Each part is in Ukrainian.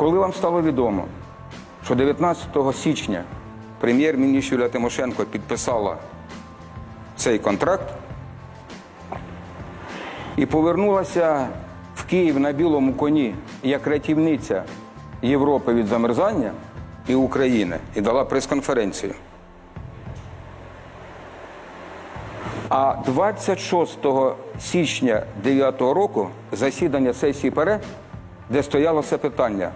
Коли вам стало відомо, що 19 січня прем'єр-міністр Юлія Тимошенко підписала цей контракт і повернулася в Київ на білому коні як рятівниця Європи від замерзання і України і дала прес-конференцію. А 26 січня 9 року засідання сесії ПЕРЕ, де стояло це питання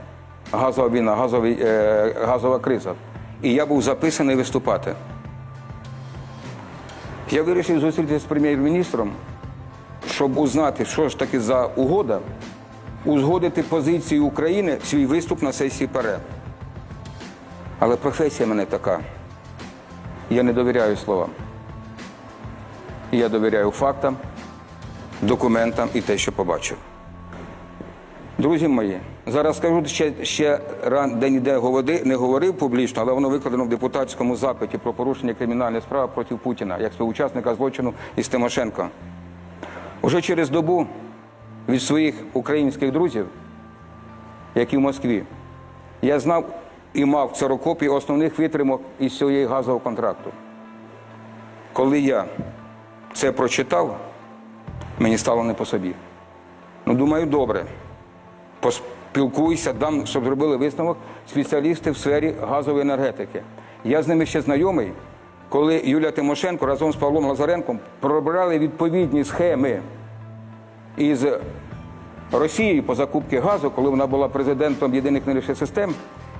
газова війна, газовий, е, газова криза. І я був записаний виступати. Я вирішив зустрітися з прем'єр-міністром, щоб узнати, що ж таки за угода, узгодити позиції України свій виступ на сесії ПЕРЕ. Але професія мене така. Я не довіряю словам. Я довіряю фактам, документам і те, що побачив. Друзі мої, зараз скажу ще, ще ран, де ніде говори, не говорив публічно, але воно викладено в депутатському запиті про порушення кримінальної справи проти Путіна як співучасника злочину із Тимошенко. Уже через добу від своїх українських друзів, які в Москві, я знав і мав ксерокопії основних витримок із цієї газового контракту. Коли я це прочитав, мені стало не по собі. Ну, думаю, добре. Поспілкуйся, дам, щоб зробили висновок спеціалісти в сфері газової енергетики. Я з ними ще знайомий, коли Юлія Тимошенко разом з Павлом Лазаренком пробирали відповідні схеми із Росією по закупці газу, коли вона була президентом єдиних енергетичних систем,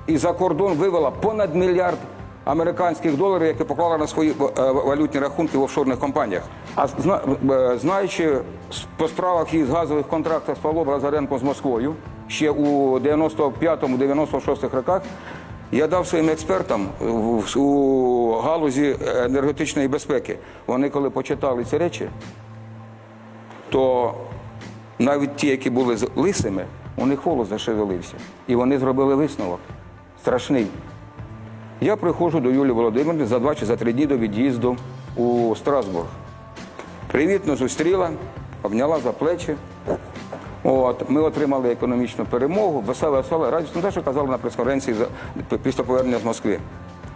і за кордон вивела понад мільярд американських доларів, які поклала на свої е, валютні рахунки в офшорних компаніях. А е, знаючи по справах із газових контрактах з Павлом Лазаренком з Москвою ще у 95-96 роках, я дав своїм експертам у галузі енергетичної безпеки. Вони коли почитали ці речі, то навіть ті, які були лисими, у них волос зашевелився. І вони зробили висновок страшний. Я приходжу до Юлії Володимирівни за два чи за три дні до від'їзду у Страсбург. Привітно зустріла, обняла за плечі. От, ми отримали економічну перемогу, веселе, веселе, радісно, те, що казали на прес-конференції після повернення з Москви.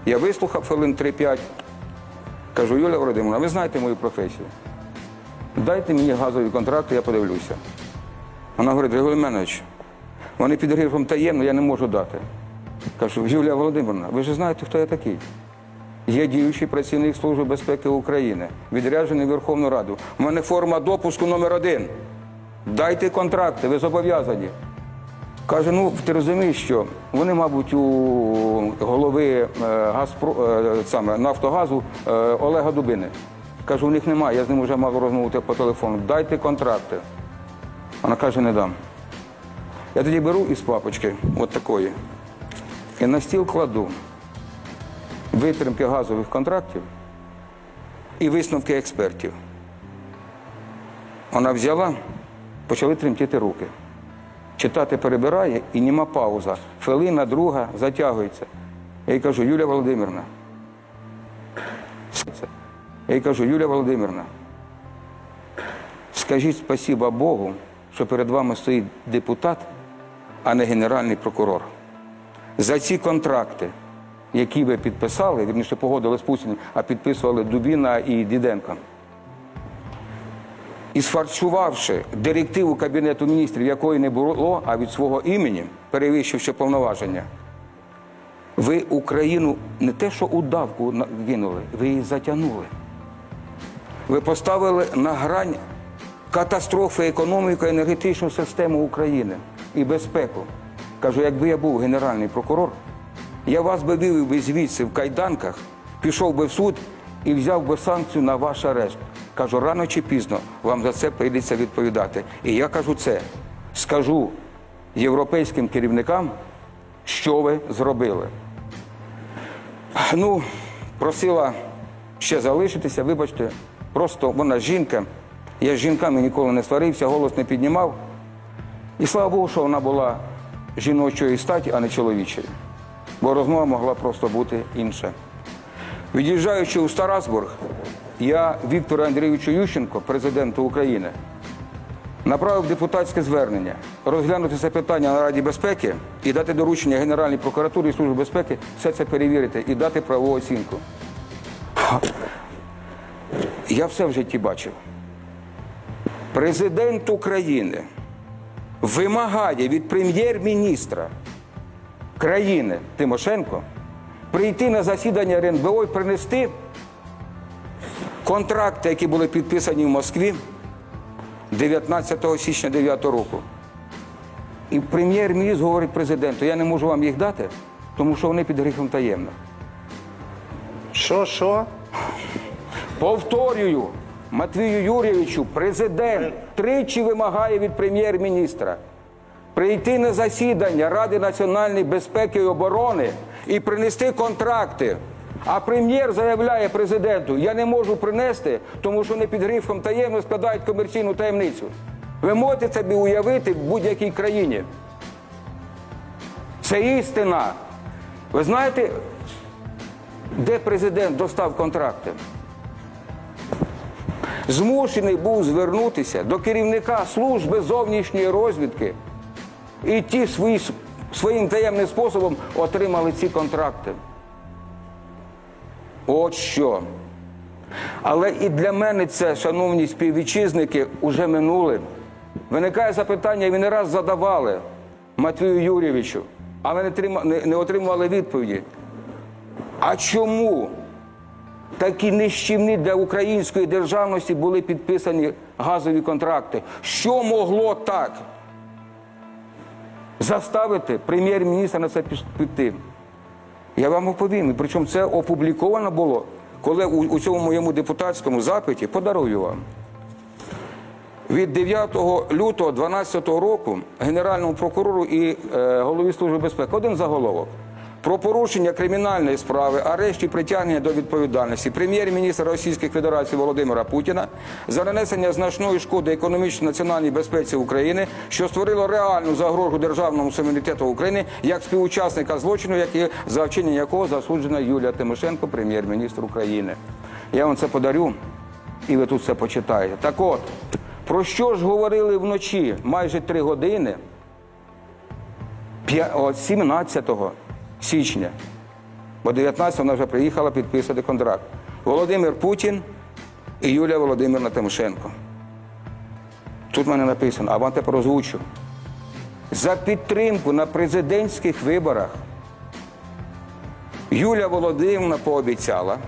Я вислухав хвилин 3-5. Кажу, Юлія Володимирівна, ви знаєте мою професію. Дайте мені газові контракти, я подивлюся. Вона говорить, Григорій Менович, вони під грифом таємно, я не можу дати. Кажу, Юлія Володимирівна, ви ж знаєте, хто я такий. Є діючий працівник Служби безпеки України, відряджений Верховну Раду. У мене форма допуску номер один. Дайте контракти, ви зобов'язані. Каже, ну ти розумієш, що вони, мабуть, у голови е, Газпро, е, саме, Нафтогазу е, Олега Дубини. Кажу, у них немає, я з ним вже мав розмовити по телефону. Дайте контракти. Вона каже, не дам. Я тоді беру із папочки, от такої, і на стіл кладу витримки газових контрактів і висновки експертів. Вона взяла, почали тремтіти руки. Читати перебирає і нема пауза. Хвилина, друга затягується. Я їй кажу, Юлія Володимирівна. Я їй кажу, Юлія Володимирівна, скажіть спасіба Богу, що перед вами стоїть депутат, а не генеральний прокурор. За ці контракти, які ви підписали, вірніше погодили з Путіним, а підписували Дубіна і Діденко. І сфальшувавши директиву Кабінету міністрів, якої не було, а від свого імені, перевищивши повноваження, ви Україну не те, що у давку кинули, ви її затягнули. Ви поставили на грань катастрофи економіку, енергетичну систему України і безпеку. Кажу, якби я був генеральний прокурор, я вас би вивів би звідси в кайданках, пішов би в суд і взяв би санкцію на ваш арешт. Кажу, рано чи пізно вам за це прийдеться відповідати. І я кажу це, скажу європейським керівникам, що ви зробили. Ну, просила ще залишитися, вибачте, просто вона жінка. Я з жінками ніколи не сварився, голос не піднімав. І слава Богу, що вона була жіночої статі, а не чоловічої. Бо розмова могла просто бути інша. Від'їжджаючи у Старасбург, я Віктору Андрійовичу Ющенко, президенту України, направив депутатське звернення розглянути це питання на Раді безпеки і дати доручення Генеральній прокуратурі і Службі безпеки все це перевірити і дати правову оцінку. Я все в житті бачив. Президент України вимагає від прем'єр-міністра країни Тимошенко прийти на засідання РНБО і принести контракти, які були підписані в Москві 19 січня 9 року. І прем'єр-міністр говорить президенту, я не можу вам їх дати, тому що вони під грифом таємно. Що, що? Повторюю, Матвію Юрійовичу, президент тричі вимагає від прем'єр-міністра прийти на засідання Ради національної безпеки і оборони і принести контракти. А прем'єр заявляє президенту, я не можу принести, тому що вони під грифом таємно складають комерційну таємницю. Ви можете собі уявити в будь-якій країні. Це істина. Ви знаєте, де президент достав контракти? змушений був звернутися до керівника служби зовнішньої розвідки, і ті свої, своїм таємним способом отримали ці контракти. От що. Але і для мене це, шановні співвітчизники, уже минуле. Виникає запитання, і ви не раз задавали Матвію Юрійовичу, трима- не, не отримували відповіді. А чому такі нищівні для української державності були підписані газові контракти. Що могло так заставити прем'єр-міністра на це піти? Я вам оповім. Причому це опубліковано було, коли у, у цьому моєму депутатському запиті подарую вам. Від 9 лютого 2012 року Генеральному прокурору і е, голові Служби безпеки один заголовок. Про порушення кримінальної справи, арешт і притягнення до відповідальності прем'єр-міністра Російської Федерації Володимира Путіна за нанесення значної шкоди економічній національній безпеці України, що створило реальну загрозу державному суверенітету України як співучасника злочину, за вчинення якого засуджена Юлія Тимошенко, прем'єр-міністр України. Я вам це подарю, і ви тут все почитаєте. Так от, про що ж говорили вночі майже три години? П'я- от 17 січня, бо 19 вона вже приїхала підписати контракт. Володимир Путін і Юлія Володимирівна Тимошенко. Тут в мене написано, а вам тепер озвучу. За підтримку на президентських виборах Юлія Володимирівна пообіцяла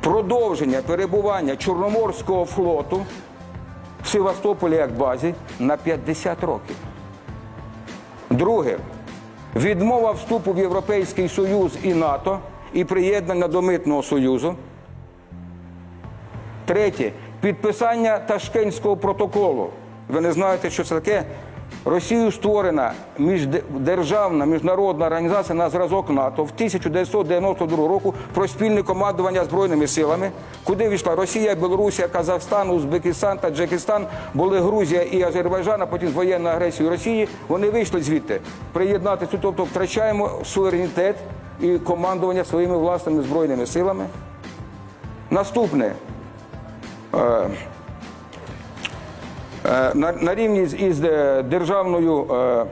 продовження перебування Чорноморського флоту в Севастополі як базі на 50 років. Друге, відмова вступу в Європейський Союз і НАТО і приєднання до Митного Союзу. Третє підписання Ташкентського протоколу. Ви не знаєте, що це таке? Росією створена міждержавна міжнародна організація на зразок НАТО в 1992 року про спільне командування збройними силами, куди війшла Росія, Білорусія, Казахстан, Узбекистан, Таджикистан, були Грузія і Азербайджан, а потім з воєнною агресією Росії. Вони вийшли звідти. Приєднатися, тобто втрачаємо суверенітет і командування своїми власними збройними силами. Наступне. Е, на, рівні із е, державною е,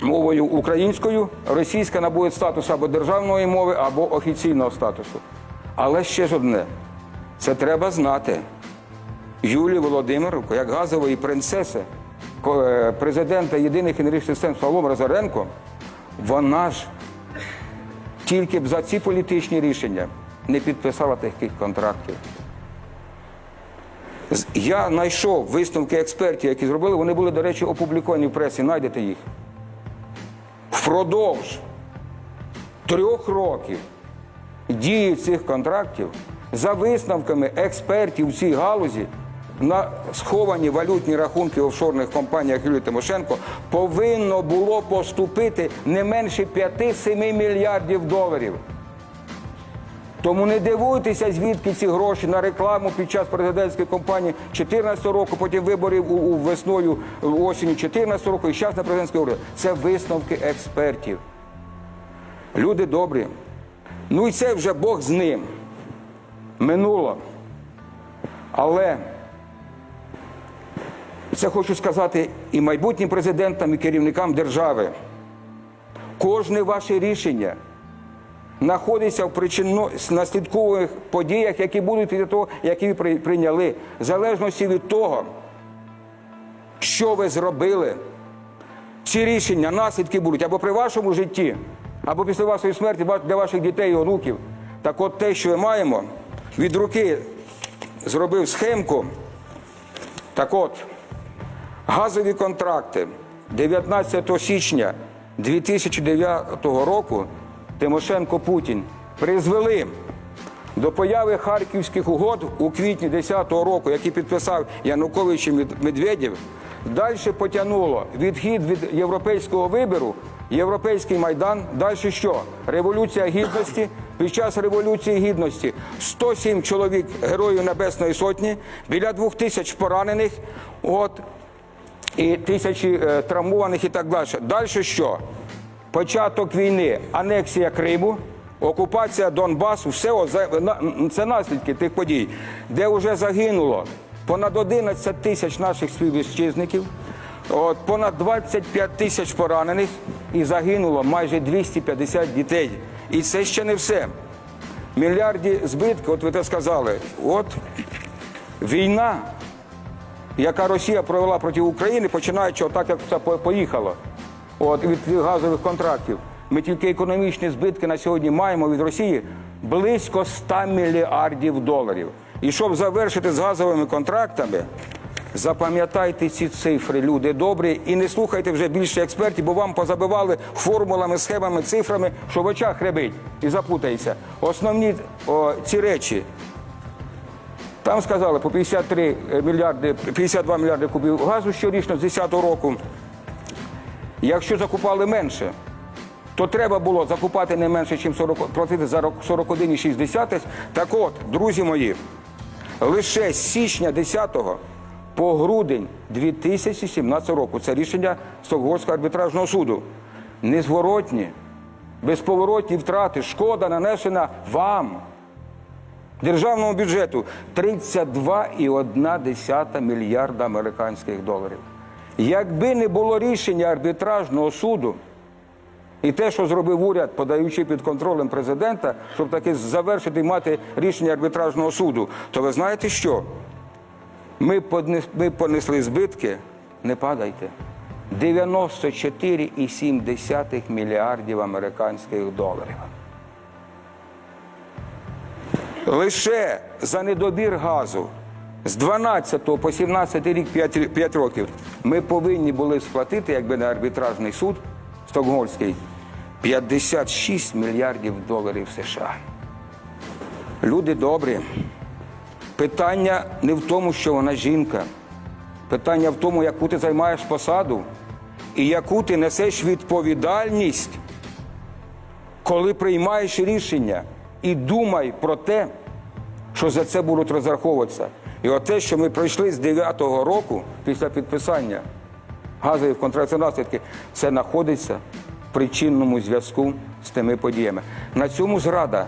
мовою українською російська набуде статусу або державної мови, або офіційного статусу. Але ще ж одне: це треба знати. Юлію Володимирівку, як газової принцеси, президента єдиних енергетичних систем Павлом Розоренко, вона ж тільки б за ці політичні рішення не підписала таких контрактів. Я знайшов висновки експертів, які зробили, вони були, до речі, опубліковані в пресі, знайдете їх. Впродовж трьох років дії цих контрактів за висновками експертів в цій галузі на сховані валютні рахунки в офшорних компаніях Юлії Тимошенко повинно було поступити не менше 5-7 мільярдів доларів. Тому не дивуйтеся, звідки ці гроші на рекламу під час президентської кампанії 2014 року, потім виборів у, у весною осінню 2014 року і зараз на президентській виборі. Це висновки експертів. Люди добрі. Ну і це вже Бог з ним. Минуло. Але Це хочу сказати і майбутнім президентам, і керівникам держави. Кожне ваше рішення знаходиться в причинно-наслідкових подіях, які будуть після того, які ви прийняли, в залежності від того, що ви зробили. Ці рішення, наслідки будуть або при вашому житті, або після вашої смерті для ваших дітей і онуків. Так от те, що ми маємо, від руки зробив схемку. Так от, газові контракти 19 січня 2009 року Тимошенко Путін призвели до появи харківських угод у квітні 10-го року, які підписав Янукович і Медведєв, далі потягнуло відхід від європейського вибору, європейський майдан. Далі що? Революція гідності. Під час революції гідності 107 чоловік героїв Небесної Сотні, біля двох тисяч поранених. От і тисячі е, травмованих і так далі. Далі що? Початок війни, анексія Криму, окупація Донбасу, все це наслідки тих подій, де вже загинуло понад 11 тисяч наших співвітчизників, от, понад 25 тисяч поранених і загинуло майже 250 дітей. І це ще не все. Мільярді збитки, от ви те сказали, от війна яка Росія провела проти України, починаючи отак, як це по- поїхало. От від газових контрактів. Ми тільки економічні збитки на сьогодні маємо від Росії близько 100 мільярдів доларів. І щоб завершити з газовими контрактами, запам'ятайте ці цифри, люди добрі, і не слухайте вже більше експертів, бо вам позабивали формулами, схемами, цифрами, що в очах хребить і запутається. Основні о, ці речі там сказали по 53 мільярди, 52 мільярди кубів газу щорічно з 10 року. Якщо закупали менше, то треба було закупати не менше, ніж 40, платити за 41,6. Так от, друзі мої, лише з січня 10 по грудень 2017 року це рішення Стокгольмського арбітражного суду. Незворотні, безповоротні втрати, шкода нанесена вам державному бюджету 32,1 мільярда американських доларів. Якби не було рішення арбітражного суду і те, що зробив уряд, подаючи під контролем президента, щоб таки завершити і мати рішення арбітражного суду, то ви знаєте що? Ми, ми понесли збитки, не падайте. 94,7 мільярдів американських доларів. Лише за недобір газу з 12 по 17 рік 5, 5 років ми повинні були сплатити, якби не арбітражний суд Стокгольмський, 56 мільярдів доларів США. Люди добрі. Питання не в тому, що вона жінка. Питання в тому, яку ти займаєш посаду і яку ти несеш відповідальність коли приймаєш рішення і думай про те, що за це будуть розраховуватися. І от те, що ми пройшли з 9-го року після підписання газових контрактів наслідки, це знаходиться в причинному зв'язку з тими подіями. На цьому зрада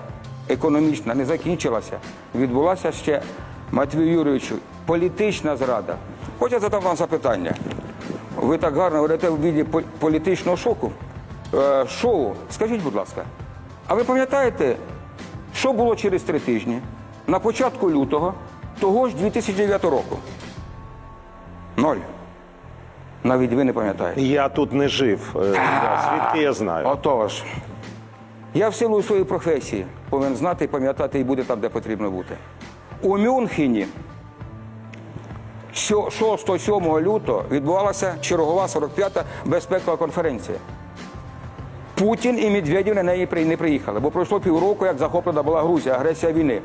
економічна не закінчилася. Відбулася ще Матвію Юрійовичу політична зрада. Хоч я задам вам запитання. Ви так гарно говорите в віді політичного шоку. Е, шоу. Скажіть, будь ласка, а ви пам'ятаєте, що було через три тижні на початку лютого того ж 2009 року? Ноль. Навіть ви не пам'ятаєте. Я тут не жив. Е, Звідки я знаю? Отож. Я в силу своєї професії повинен знати пам'ятати і бути там, де потрібно бути. У Мюнхені 6-7 лютого відбувалася чергова 45-та безпекова конференція. Путін і Медведєв на неї не приїхали, бо пройшло півроку, як захоплена була Грузія, агресія війни.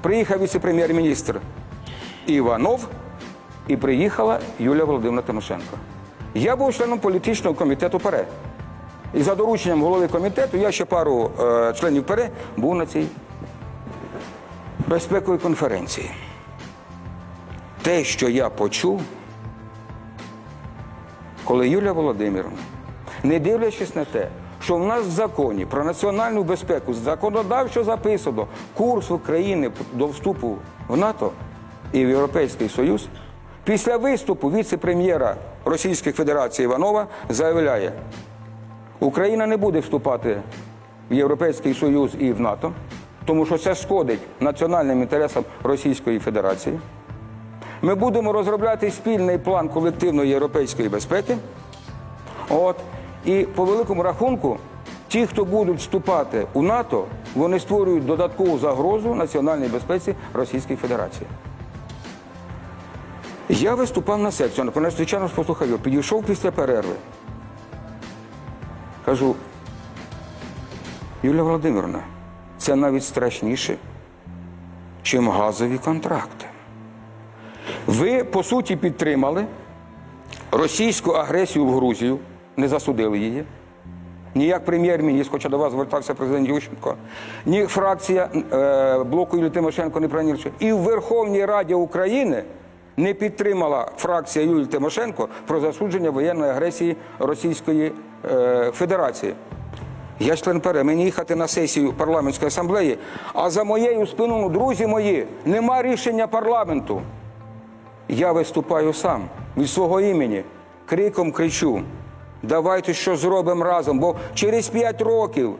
Приїхав віце-прем'єр-міністр Іванов і приїхала Юлія Володимирівна Тимошенко. Я був членом політичного комітету ПАРЕ. І за дорученням голови комітету я ще пару е, членів ПАРЕ був на цій безпековій конференції. Те, що я почув, коли Юлія Володимирівна, не дивлячись на те, що в нас в законі про національну безпеку законодавчо записано курс України до вступу в НАТО і в Європейський Союз, Після виступу віце-прем'єра Російської Федерації Іванова заявляє, Україна не буде вступати в Європейський Союз і в НАТО, тому що це шкодить національним інтересам Російської Федерації. Ми будемо розробляти спільний план колективної європейської безпеки. От. І по великому рахунку, ті, хто будуть вступати у НАТО, вони створюють додаткову загрозу національній безпеці Російської Федерації. Я виступав на секцію, напевно, звичайно послухав його, підійшов після перерви. Кажу, Юлія Володимировна, це навіть страшніше, чим газові контракти. Ви, по суті, підтримали російську агресію в Грузію, не засудили її. Ні як прем'єр-міністр, хоча до вас звертався президент Ющенко, ні фракція е, блоку Юлії Тимошенко не прийняла. І в Верховній Раді України не підтримала фракція Юлії Тимошенко про засудження воєнної агресії Російської е, Федерації. Я член ПР, мені їхати на сесію парламентської асамблеї, а за моєю спиною, друзі мої, нема рішення парламенту. Я виступаю сам від свого імені, криком кричу. Давайте що зробимо разом, бо через п'ять років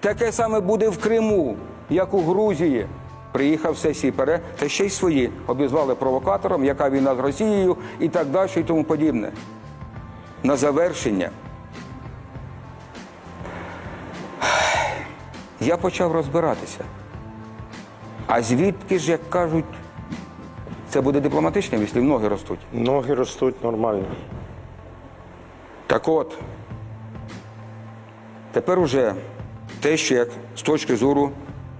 таке саме буде в Криму, як у Грузії. Приїхав з сесії та ще й свої обізвали провокатором, яка війна з Росією і так далі, і тому подібне. На завершення. Я почав розбиратися. А звідки ж, як кажуть, це буде дипломатичним, якщо ноги ростуть. Ноги ростуть нормально. Так от, тепер уже те, що як з точки зору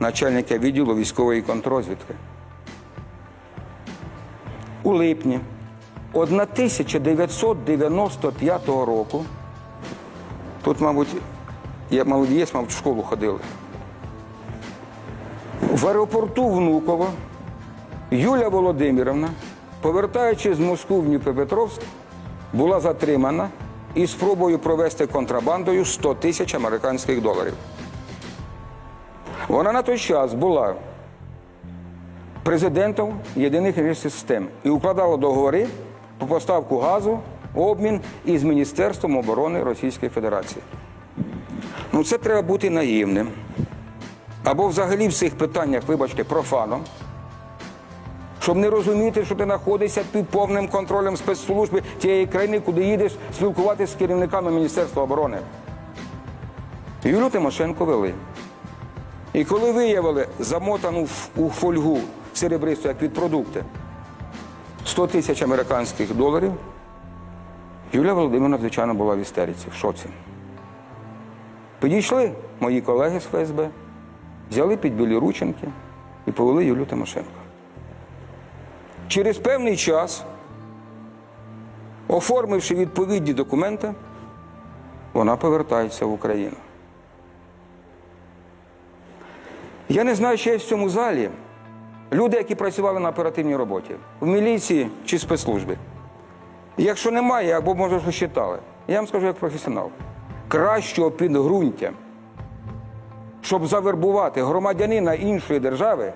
начальника відділу військової контрозвідки. У липні 1995 року, тут, мабуть, я молодієць, мабуть, в школу ходили. В аеропорту Внуково Юля Володимирівна, повертаючись з Москви в Дніпропетровськ, була затримана із спробою провести контрабандою 100 тисяч американських доларів. Вона на той час була президентом єдиних систем і укладала договори про поставку газу, обмін із Міністерством оборони Російської Федерації. Ну, це треба бути наївним. Або взагалі в цих питаннях, вибачте, профаном, щоб не розуміти, що ти знаходишся під повним контролем спецслужби тієї країни, куди їдеш спілкуватися з керівниками Міністерства оборони. Юлю Тимошенко вели. І коли виявили замотану у фольгу серебристу, як від продукти, 100 тисяч американських доларів, Юлія Володимирівна, звичайно, була в істериці, в шоці. Підійшли мої колеги з ФСБ, взяли під білі рученки і повели Юлю Тимошенко. Через певний час, оформивши відповідні документи, вона повертається в Україну. Я не знаю, чи є в цьому залі люди, які працювали на оперативній роботі, в міліції чи спецслужбі. Якщо немає, або може що читали, я вам скажу як професіонал, кращого підґрунтя, щоб завербувати громадянина іншої держави,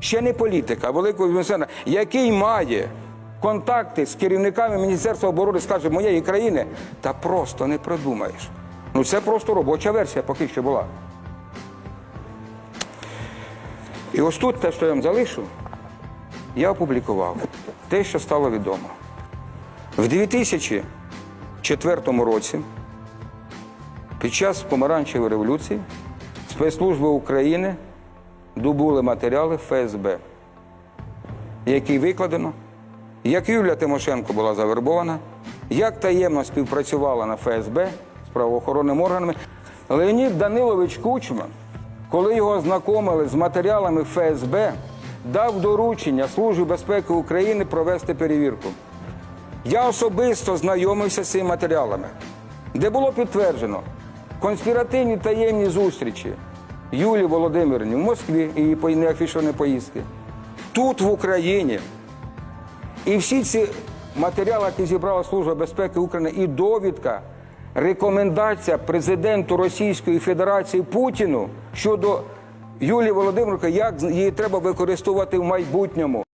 ще не політика, а великого бізнесмена, який має контакти з керівниками Міністерства оборони, скаже, моєї країни, та просто не придумаєш. Ну це просто робоча версія, поки що була. І ось тут те, що я вам залишу, я опублікував те, що стало відомо. В 2004 році, під час помаранчевої революції, спецслужби України добули матеріали ФСБ, які викладено, як Юлія Тимошенко була завербована, як таємно співпрацювала на ФСБ з правоохоронними органами. Леонід Данилович Кучма, коли його ознакомили з матеріалами ФСБ, дав доручення Службі безпеки України провести перевірку. Я особисто знайомився з цими матеріалами, де було підтверджено конспіративні таємні зустрічі Юлії Володимирівні в Москві і неофішовані поїздки, тут в Україні. І всі ці матеріали, які зібрала Служба безпеки України, і довідка, рекомендація президенту Російської Федерації Путіну щодо Юлії Володимирівни, як її треба використовувати в майбутньому.